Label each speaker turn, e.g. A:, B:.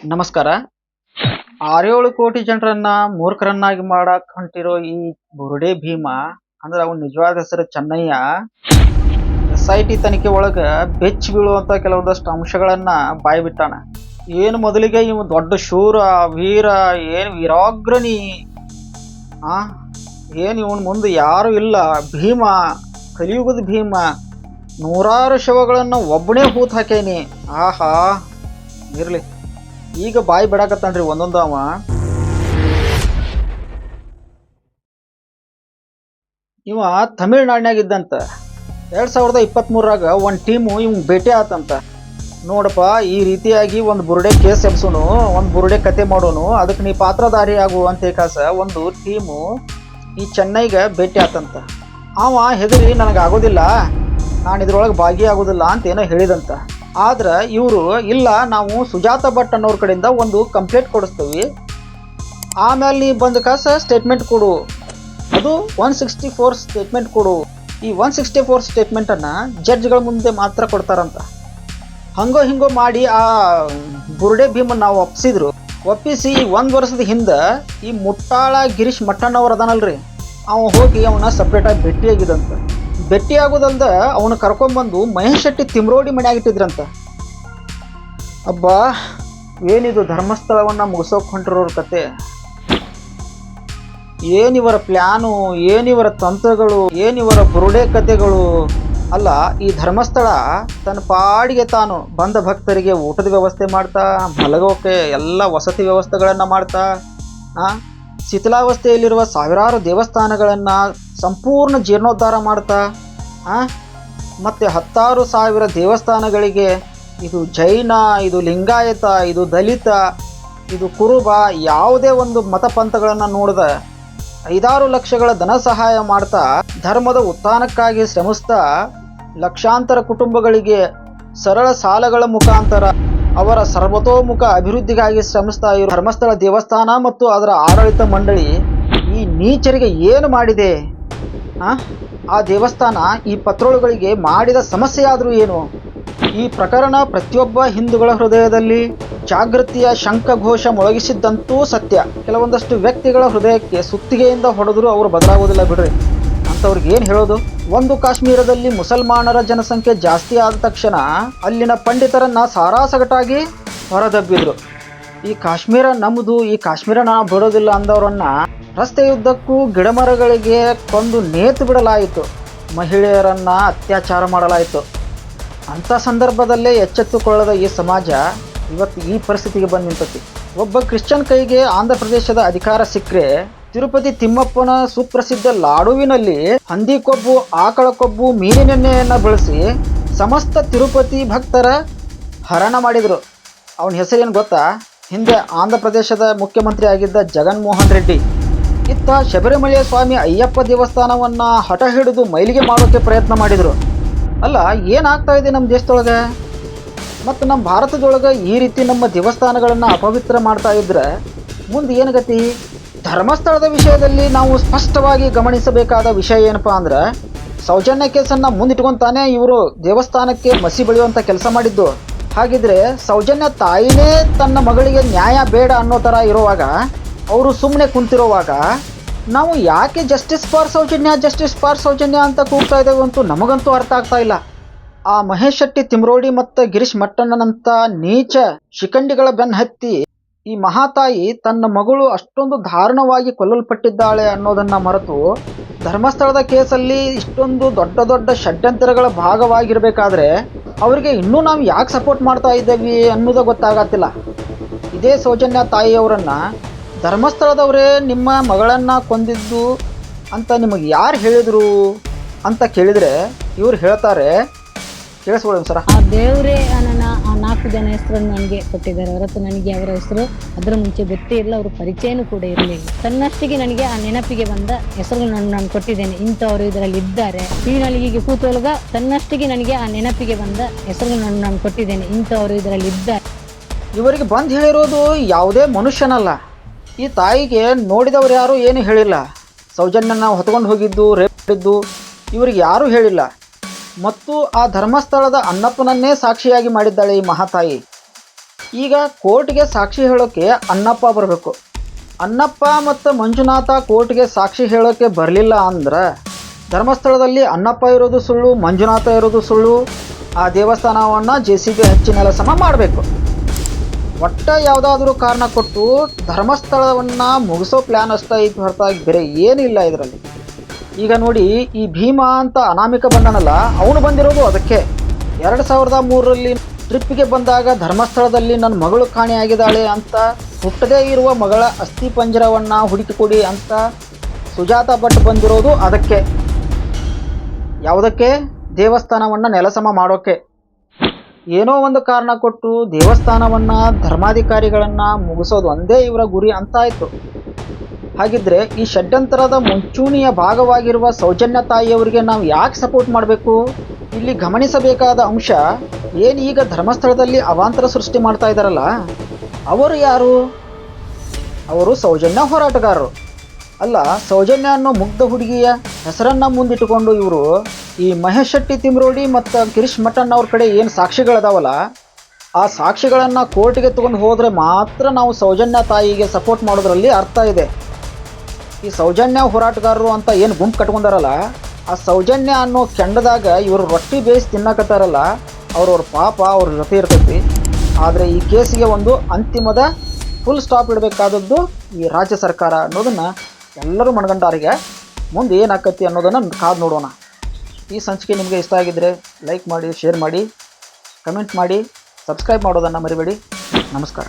A: ನಮಸ್ಕಾರ. ಆರೇಳು ಕೋಟಿ ಜನರನ್ನ ಮೂರ್ಖರನ್ನಾಗಿ ಮಾಡಕ್ ಹೊಂಟಿರೋ ಈ ಬುರುಡೆ ಭೀಮ, ಅಂದ್ರೆ ಅವನ ನಿಜವಾದ ಹೆಸರು ಚೆನ್ನಯ್ಯ, ಎಸ್ ಐ ಟಿ ತನಿಖೆ ಒಳಗ ಬೆಚ್ಚ ಬೀಳುವಂತ ಕೆಲವೊಂದಷ್ಟು ಅಂಶಗಳನ್ನ ಬಾಯಿ ಬಿಟ್ಟಾನ ಏನು ಮೊದಲಿಗೆ ಇವ್ ದೊಡ್ಡ ಶೂರ, ವೀರ, ಏನು ವೀರಾಗ್ರಣಿ ಆ, ಏನು ಇವನ್ ಮುಂದೆ ಯಾರು ಇಲ್ಲ, ಭೀಮ, ಕಲಿಯುಗದ ಭೀಮ, ನೂರಾರು ಶವಗಳನ್ನ ಒಬ್ಬನೇ ಹೂತ್ ಹಾಕೇನಿ ಆಹಾ, ಇರ್ಲಿ. ಈಗ ಬಾಯಿ ಬಿಡಾಕತ್ತಾನ್ರಿ ಒಂದೊಂದು ಅವ. ಇವ ತಮಿಳ್ನಾಡಿನಾಗ ಇದ್ದಂತ ಎರಡ್ ಸಾವಿರದ ಇಪ್ಪತ್ತ್ಮೂರಾಗ ಒಂದು ಟೀಮು ಇವ್ ಭೇಟಿ ಆತಂತ. ನೋಡಪ್ಪ, ಈ ರೀತಿಯಾಗಿ ಒಂದು ಬುರುಡೆ ಕೇಸ್ ಎಬ್ಸೋನು, ಒಂದು ಬುರುಡೆ ಕತೆ ಮಾಡೋನು ಅದಕ್ಕೆ ನೀ ಪಾತ್ರಧಾರಿ ಆಗು ಅಂತ ಕಾಸ ಒಂದು ಟೀಮು ಈ ಚೆನ್ನೈಗೆ ಭೇಟಿ ಆತಂತ. ಅವ ಹೆದರಿ, ನನಗೆ ಆಗೋದಿಲ್ಲ. ನಾನು ಇದ್ರೊಳಗೆ ಭಾಗಿಯಾಗೋದಿಲ್ಲ ಅಂತ ಏನೋ ಹೇಳಿದಂತ. ಆದ್ರೆ ಇವರು, ಇಲ್ಲ, ನಾವು ಸುಜಾತ ಭಟ್ ಅನ್ನೋರ ಕಡೆಯಿಂದ ಒಂದು ಕಂಪ್ಲೇಂಟ್ ಕೊಡಿಸ್ತೀವಿ. ಆಮೇಲೆ ನೀ ಬಂದ ಕಾಸ ಸ್ಟೇಟ್ಮೆಂಟ್ ಕೊಡು. ಅದು ಒನ್ ಸಿಕ್ಸ್ಟಿ ಫೋರ್ ಸ್ಟೇಟ್ಮೆಂಟ್ ಕೊಡು. ಈ ಒನ್ ಸಿಕ್ಸ್ಟಿ ಫೋರ್ ಸ್ಟೇಟ್ಮೆಂಟನ್ನು ಜಡ್ಜ್ಗಳ ಮುಂದೆ ಮಾತ್ರ ಕೊಡ್ತಾರಂತ. ಹಂಗೋ ಹಿಂಗೋ ಮಾಡಿ ಆ ಬುರುಡೆ ಭೀಮನ್ ನಾವು ಒಪ್ಪಿಸಿದ್ರು ಒಪ್ಪಿಸಿ ಒಂದು ವರ್ಷದ ಹಿಂದೆ ಈ ಮುಟ್ಟಾಳ ಗಿರೀಶ್ ಮಟ್ಟಣ್ಣವ್ರು ಅದಾನಲ್ರಿ. ಅವ ಹೋಗಿ ಅವನ ಸಪ್ರೇಟಾಗಿ ಭೇಟಿಯಾಗಿದಂತ ಭೇಟಿ ಆಗೋದಲ್ದ ಅವನು ಕರ್ಕೊಂಬಂದು ಮಹೇಶ್ ಶೆಟ್ಟಿ ತಿಮ್ರೋಡಿ ಮನ್ಯಾಗ ಇಟ್ಟಿದ್ರಂತ. ಅಬ್ಬಾ ಏನಿದು ಧರ್ಮಸ್ಥಳವನ್ನು ಮುಗಿಸೋಕೆ ಹೊಂಟಿರೋರ ಕತೆ? ಏನಿವರ ಪ್ಲ್ಯಾನು ಏನಿವರ ತಂತ್ರಗಳು ಏನಿವರ ಬುರುಡೆ ಕತೆಗಳು? ಅಲ್ಲ ಈ ಧರ್ಮಸ್ಥಳ ತನ್ನ ಪಾಡಿಗೆ ತಾನು ಬಂದ ಭಕ್ತರಿಗೆ ಊಟದ ವ್ಯವಸ್ಥೆ ಮಾಡ್ತಾ ಮಲಗೋಕೆ ಎಲ್ಲ ವಸತಿ ವ್ಯವಸ್ಥೆಗಳನ್ನು ಮಾಡ್ತಾ ಆ, ಶಿಥಿಲಾವಸ್ಥೆಯಲ್ಲಿರುವ ಸಾವಿರಾರು ದೇವಸ್ಥಾನಗಳನ್ನು ಸಂಪೂರ್ಣ ಜೀರ್ಣೋದ್ಧಾರ ಮಾಡ್ತಾ ಆ, ಮತ್ತೆ ಹತ್ತಾರು ಸಾವಿರ ದೇವಸ್ಥಾನಗಳಿಗೆ ಇದು ಜೈನ ಇದು ಲಿಂಗಾಯತ ಇದು ದಲಿತ ಇದು ಕುರುಬ ಯಾವುದೇ ಒಂದು ಮತಪಂಥಗಳನ್ನು ನೋಡಿದ ಐದಾರು ಲಕ್ಷಗಳ ಧನ ಸಹಾಯ ಮಾಡ್ತಾ ಧರ್ಮದ ಉತ್ಥಾನಕ್ಕಾಗಿ ಶ್ರಮಿಸ್ತಾ ಲಕ್ಷಾಂತರ ಕುಟುಂಬಗಳಿಗೆ ಸರಳ ಸಾಲಗಳ ಮುಖಾಂತರ ಅವರ ಸರ್ವತೋಮುಖ ಅಭಿವೃದ್ಧಿಗಾಗಿ ಶ್ರಮಿಸ್ತಾ ಇರೋ ಧರ್ಮಸ್ಥಳ ದೇವಸ್ಥಾನ ಮತ್ತು ಅದರ ಆಡಳಿತ ಮಂಡಳಿ ಈ ನೀಚರಿಗೆ ಏನು ಮಾಡಿದೆ? ಆ? ದೇವಸ್ಥಾನ ಈ ಪತ್ರೋಳುಗಳಿಗೆ ಮಾಡಿದ ಸಮಸ್ಯೆಯಾದರೂ ಏನು? ಈ ಪ್ರಕರಣ ಪ್ರತಿಯೊಬ್ಬ ಹಿಂದೂಗಳ ಹೃದಯದಲ್ಲಿ ಜಾಗೃತಿಯ ಶಂಖಘೋಷ ಮೊಳಗಿಸಿದ್ದಂತೂ ಸತ್ಯ. ಕೆಲವೊಂದಷ್ಟು ವ್ಯಕ್ತಿಗಳ ಹೃದಯಕ್ಕೆ ಸುತ್ತಿಗೆಯಿಂದ ಹೊಡೆದರೂ ಅವರು ಬದಲಾಗೋದಿಲ್ಲ ಬಿಡ್ರಿ. ಅಂಥವ್ರಿಗೆ ಏನು ಹೇಳೋದು? ಒಂದು ಕಾಶ್ಮೀರದಲ್ಲಿ ಮುಸಲ್ಮಾನರ ಜನಸಂಖ್ಯೆ ಜಾಸ್ತಿ ಆದ ತಕ್ಷಣ ಅಲ್ಲಿನ ಪಂಡಿತರನ್ನ ಸಾರಾಸಗಟಾಗಿ ಹೊರದಬ್ಬಿದ್ರು. ಈ ಕಾಶ್ಮೀರ ನಮ್ಮದು ಈ ಕಾಶ್ಮೀರ ನಾವು ಬಿಡೋದಿಲ್ಲ ಅಂದವರನ್ನ ರಸ್ತೆಯುದ್ದಕ್ಕೂ ಗಿಡಮರಗಳಿಗೆ ಕೊಂದು ನೇತು ಬಿಡಲಾಯಿತು. ಮಹಿಳೆಯರನ್ನ ಅತ್ಯಾಚಾರ ಮಾಡಲಾಯಿತು. ಅಂಥ ಸಂದರ್ಭದಲ್ಲೇ ಎಚ್ಚೆತ್ತುಕೊಳ್ಳದ ಈ ಸಮಾಜ ಇವತ್ತು ಈ ಪರಿಸ್ಥಿತಿಗೆ ಬಂದು ನಿಂತತಿ. ಒಬ್ಬ ಕ್ರಿಶ್ಚಿಯನ್ ಕೈಗೆ ಆಂಧ್ರ ಪ್ರದೇಶದ ಅಧಿಕಾರ ಸಿಕ್ಕರೆ ತಿರುಪತಿ ತಿಮ್ಮಪ್ಪನ ಸುಪ್ರಸಿದ್ಧ ಲಾಡುವಿನಲ್ಲಿ ಹಂದಿ ಕೊಬ್ಬು ಆಕಳ ಕೊಬ್ಬು ಮೀನಿನೆಣ್ಣೆಯನ್ನು ಬಳಸಿ ಸಮಸ್ತ ತಿರುಪತಿ ಭಕ್ತರ ಹರಣ ಮಾಡಿದರು. ಅವನ ಹೆಸರೇನು ಗೊತ್ತಾ? ಹಿಂದೆ ಆಂಧ್ರ ಪ್ರದೇಶದ ಮುಖ್ಯಮಂತ್ರಿ ಆಗಿದ್ದ ಜಗನ್ಮೋಹನ್ ರೆಡ್ಡಿ. ಇತ್ತ ಶಬರಿಮಲೆಯ ಸ್ವಾಮಿ ಅಯ್ಯಪ್ಪ ದೇವಸ್ಥಾನವನ್ನು ಹಠ ಹಿಡಿದು ಮೈಲಿಗೆ ಮಾಡೋಕ್ಕೆ ಪ್ರಯತ್ನ ಮಾಡಿದರು. ಅಲ್ಲ, ಏನಾಗ್ತಾ ಇದೆ ನಮ್ಮ ದೇಶದೊಳಗೆ? ಮತ್ತು ನಮ್ಮ ಭಾರತದೊಳಗೆ ಈ ರೀತಿ ನಮ್ಮ ದೇವಸ್ಥಾನಗಳನ್ನು ಅಪವಿತ್ರ ಮಾಡ್ತಾ ಇದ್ರೆ ಮುಂದೆ ಏನು ಗತಿ? ಧರ್ಮಸ್ಥಳದ ವಿಷಯದಲ್ಲಿ ನಾವು ಸ್ಪಷ್ಟವಾಗಿ ಗಮನಿಸಬೇಕಾದ ವಿಷಯ ಏನಪ್ಪಾ ಅಂದ್ರೆ, ಸೌಜನ್ಯ ಕೇಸನ್ನು ಮುಂದಿಟ್ಕೊಂತಾನೆ ಇವರು ದೇವಸ್ಥಾನಕ್ಕೆ ಮಸಿ ಬೆಳೆಯುವಂಥ ಕೆಲಸ ಮಾಡಿದ್ದು. ಹಾಗಿದ್ರೆ ಸೌಜನ್ಯ ತಾಯಿನೇ ತನ್ನ ಮಗಳಿಗೆ ನ್ಯಾಯ ಬೇಡ ಅನ್ನೋ ಥರ ಇರುವಾಗ, ಅವರು ಸುಮ್ಮನೆ ಕುಂತಿರುವಾಗ, ನಾವು ಯಾಕೆ justice for Soujanya justice for Soujanya ಅಂತ ಕೂಗ್ತಾ ಇದ್ದೇವೆ ಅಂತೂ ನಮಗಂತೂ ಅರ್ಥ ಆಗ್ತಾ ಇಲ್ಲ. ಆ ಮಹೇಶ್ ಶೆಟ್ಟಿ ತಿಮ್ರೋಡಿ ಮತ್ತು ಗಿರೀಶ್ ಮಟ್ಟಣ್ಣನಂತ ನೀಚ ಶಿಖಂಡಿಗಳ ಬೆನ್ನ ಹತ್ತಿ ಈ ಮಹಾತಾಯಿ ತನ್ನ ಮಗಳು ಅಷ್ಟೊಂದು ದಾರುಣವಾಗಿ ಕೊಲ್ಲಲ್ಪಟ್ಟಿದ್ದಾಳೆ ಅನ್ನೋದನ್ನ ಮರೆತು ಧರ್ಮಸ್ಥಳದ ಕೇಸಲ್ಲಿ ಇಷ್ಟೊಂದು ದೊಡ್ಡ ದೊಡ್ಡ ಷಡ್ಯಂತರಗಳ ಭಾಗವಾಗಿರಬೇಕಾದ್ರೆ ಅವರಿಗೆ ಇನ್ನೂ ನಾವು ಯಾಕೆ ಸಪೋರ್ಟ್ ಮಾಡ್ತಾ ಇದ್ದೇವೆ ಅನ್ನೋದು ಗೊತ್ತಾಗತ್ತಿಲ್ಲ. ಇದೇ ಸೌಜನ್ಯ ತಾಯಿಯವರನ್ನ ಧರ್ಮಸ್ಥಳದವರೇ ನಿಮ್ಮ ಮಗಳನ್ನ ಕೊಂದಿದ್ದು ಅಂತ ನಿಮಗೆ ಯಾರು ಹೇಳಿದರು ಅಂತ ಕೇಳಿದರೆ ಇವ್ರು ಹೇಳ್ತಾರೆ. ಕೇಳಿಸ್ಕೊಳ್ಳಿ ಸರ
B: ದೇವರೇ ನಾಲ್ಕು ಜನ ಹೆಸರನ್ನು ನನಗೆ ಕೊಟ್ಟಿದ್ದಾರೆ, ಹೊರತು ನನಗೆ ಅವರ ಹೆಸರು ಅದರ ಮುಂಚೆ ಗೊತ್ತೇ ಇಲ್ಲ, ಅವ್ರ ಪರಿಚಯನೂ ಕೂಡ ಇರಲಿಲ್ಲ. ತನ್ನಷ್ಟಿಗೆ ನನಗೆ ಆ ನೆನಪಿಗೆ ಬಂದ ಹೆಸರುಗಳನ್ನು ನಾನು ಕೊಟ್ಟಿದ್ದೇನೆ. ಇಂಥವರು ಇದರಲ್ಲಿ ಇದ್ದಾರೆ. ಈ ನಲಿಗೆಗೆ ಕೂತೊಳಗ ತನ್ನಷ್ಟಿಗೆ ನನಗೆ ಆ ನೆನಪಿಗೆ ಬಂದ ಹೆಸರುಗಳನ್ನು ನಾನು ಕೊಟ್ಟಿದ್ದೇನೆ. ಇಂಥವರು ಇದರಲ್ಲಿ ಇದ್ದಾರೆ.
A: ಇವರಿಗೆ ಬಂದು ಹೇಳಿರೋದು ಯಾವುದೇ ಮನುಷ್ಯನಲ್ಲ. ಈ ತಾಯಿಗೆ ನೋಡಿದವರು ಯಾರು ಏನು ಹೇಳಿಲ್ಲ. ಸೌಜನ್ಯನ ಹೊತ್ಕೊಂಡು ಹೋಗಿದ್ದು, ರೇಪ್ ಇವರಿಗೆ ಯಾರೂ ಹೇಳಿಲ್ಲ. ಮತ್ತು ಆ ಧರ್ಮಸ್ಥಳದ ಅನ್ನಪ್ಪನನ್ನೇ ಸಾಕ್ಷಿಯಾಗಿ ಮಾಡಿದ್ದಾಳೆ ಈ ಮಹಾತಾಯಿ. ಈಗ ಕೋರ್ಟ್ಗೆ ಸಾಕ್ಷಿ ಹೇಳೋಕೆ ಅನ್ನಪ್ಪ ಬರಬೇಕು. ಅನ್ನಪ್ಪ ಮತ್ತು ಮಂಜುನಾಥ ಕೋರ್ಟ್ಗೆ ಸಾಕ್ಷಿ ಹೇಳೋಕೆ ಬರಲಿಲ್ಲ ಅಂದ್ರೆ ಧರ್ಮಸ್ಥಳದಲ್ಲಿ ಅನ್ನಪ್ಪ ಇರೋದು ಸುಳ್ಳು, ಮಂಜುನಾಥ ಇರೋದು ಸುಳ್ಳು, ಆ ದೇವಸ್ಥಾನವನ್ನು ಜೆ ಸಿ ಬಿ ಹಚ್ಚಿ ನೆಲಸಮ ಮಾಡಬೇಕು. ಒಟ್ಟ ಯಾವುದಾದ್ರೂ ಕಾರಣ ಕೊಟ್ಟು ಧರ್ಮಸ್ಥಳವನ್ನು ಮುಗಿಸೋ ಪ್ಲ್ಯಾನ್ ಅಷ್ಟೇ ಐತಿ ಹೊರತಾಗಿ ಬೇರೆ ಏನಿಲ್ಲ ಇದರಲ್ಲಿ. ಈಗ ನೋಡಿ, ಈ ಭೀಮಾ ಅಂತ ಅನಾಮಿಕ ಬಂದನಲ್ಲ, ಅವನು ಬಂದಿರೋದು ಅದಕ್ಕೆ. ಎರಡು ಸಾವಿರದ ಮೂರರಲ್ಲಿ ಟ್ರಿಪ್ಪಿಗೆ ಬಂದಾಗ ಧರ್ಮಸ್ಥಳದಲ್ಲಿ ನನ್ನ ಮಗಳು ಕಾಣೆಯಾಗಿದ್ದಾಳೆ ಅಂತ ಹುಟ್ಟದೇ ಇರುವ ಮಗಳ ಅಸ್ಥಿ ಪಂಜರವನ್ನು ಹುಡುಕಿಕೊಡಿ ಅಂತ ಸುಜಾತ ಭಟ್ ಬಂದಿರೋದು ಅದಕ್ಕೆ. ಯಾವುದಕ್ಕೆ? ದೇವಸ್ಥಾನವನ್ನು ನೆಲಸಮ ಮಾಡೋಕ್ಕೆ. ಏನೋ ಒಂದು ಕಾರಣ ಕೊಟ್ಟು ದೇವಸ್ಥಾನವನ್ನು ಧರ್ಮಾಧಿಕಾರಿಗಳನ್ನು ಮುಗಿಸೋದು ಒಂದೇ ಇವರ ಗುರಿ ಅಂತ ಆಯಿತು. ಹಾಗಿದ್ರೆ ಈ ಷಡ್ಯಂತರದ ಮುಂಚೂಣಿಯ ಭಾಗವಾಗಿರುವ ಸೌಜನ್ಯ ತಾಯಿಯವರಿಗೆ ನಾವು ಯಾಕೆ ಸಪೋರ್ಟ್ ಮಾಡಬೇಕು? ಇಲ್ಲಿ ಗಮನಿಸಬೇಕಾದ ಅಂಶ, ಏನು ಈಗ ಧರ್ಮಸ್ಥಳದಲ್ಲಿ ಅವಾಂತರ ಸೃಷ್ಟಿ ಮಾಡ್ತಾ ಇದ್ದಾರಲ್ಲ ಅವರು ಯಾರು? ಅವರು ಸೌಜನ್ಯ ಹೋರಾಟಗಾರರು. ಅಲ್ಲ, ಸೌಜನ್ಯ ಅನ್ನೋ ಮುಗ್ಧ ಹುಡುಗಿಯ ಹೆಸರನ್ನು ಮುಂದಿಟ್ಟುಕೊಂಡು ಇವರು ಈ ಮಹೇಶ್ ಶೆಟ್ಟಿ ತಿಮ್ರೋಡಿ ಮತ್ತು ಗಿರೀಶ್ ಮಠನ್ ಅವ್ರ ಕಡೆ ಏನು ಸಾಕ್ಷಿಗಳದಾವಲ್ಲ, ಆ ಸಾಕ್ಷಿಗಳನ್ನು ಕೋರ್ಟ್ಗೆ ತಗೊಂಡು ಹೋದರೆ ಮಾತ್ರ ನಾವು ಸೌಜನ್ಯ ತಾಯಿಗೆ ಸಪೋರ್ಟ್ ಮಾಡೋದ್ರಲ್ಲಿ ಅರ್ಥ ಇದೆ. ಈ ಸೌಜನ್ಯ ಹೋರಾಟಗಾರರು ಅಂತ ಏನು ಗುಂಪು ಕಟ್ಕೊಂಡಾರಲ್ಲ, ಆ ಸೌಜನ್ಯ ಅನ್ನೋ ಕೆಂಡದಾಗ ಇವರು ರೊಟ್ಟಿ ಬೇಯಿಸಿ ತಿನ್ನಕತ್ತಾರಲ್ಲ, ಅವ್ರವ್ರ ಪಾಪ ಅವ್ರ ಜೊತೆ ಇರ್ತೈತಿ. ಆದರೆ ಈ ಕೇಸಿಗೆ ಒಂದು ಅಂತಿಮದ ಫುಲ್ ಸ್ಟಾಪ್ ಇಡಬೇಕಾದದ್ದು ಈ ರಾಜ್ಯ ಸರ್ಕಾರ ಅನ್ನೋದನ್ನು ಎಲ್ಲರೂ ಮಣ್ಗಂಡಾರಿಗೆ ಮುಂದೆ ಏನಾಕತಿ ಅನ್ನೋದನ್ನು ಕಾದು ನೋಡೋಣ. ಈ ಸಂಚಿಕೆ ನಿಮಗೆ ಇಷ್ಟ ಆಗಿದ್ದರೆ ಲೈಕ್ ಮಾಡಿ ಶೇರ್ ಮಾಡಿ ಕಮೆಂಟ್ ಮಾಡಿ ಸಬ್ಸ್ಕ್ರೈಬ್ ಮಾಡೋದನ್ನು ಮರಿಬೇಡಿ. ನಮಸ್ಕಾರ.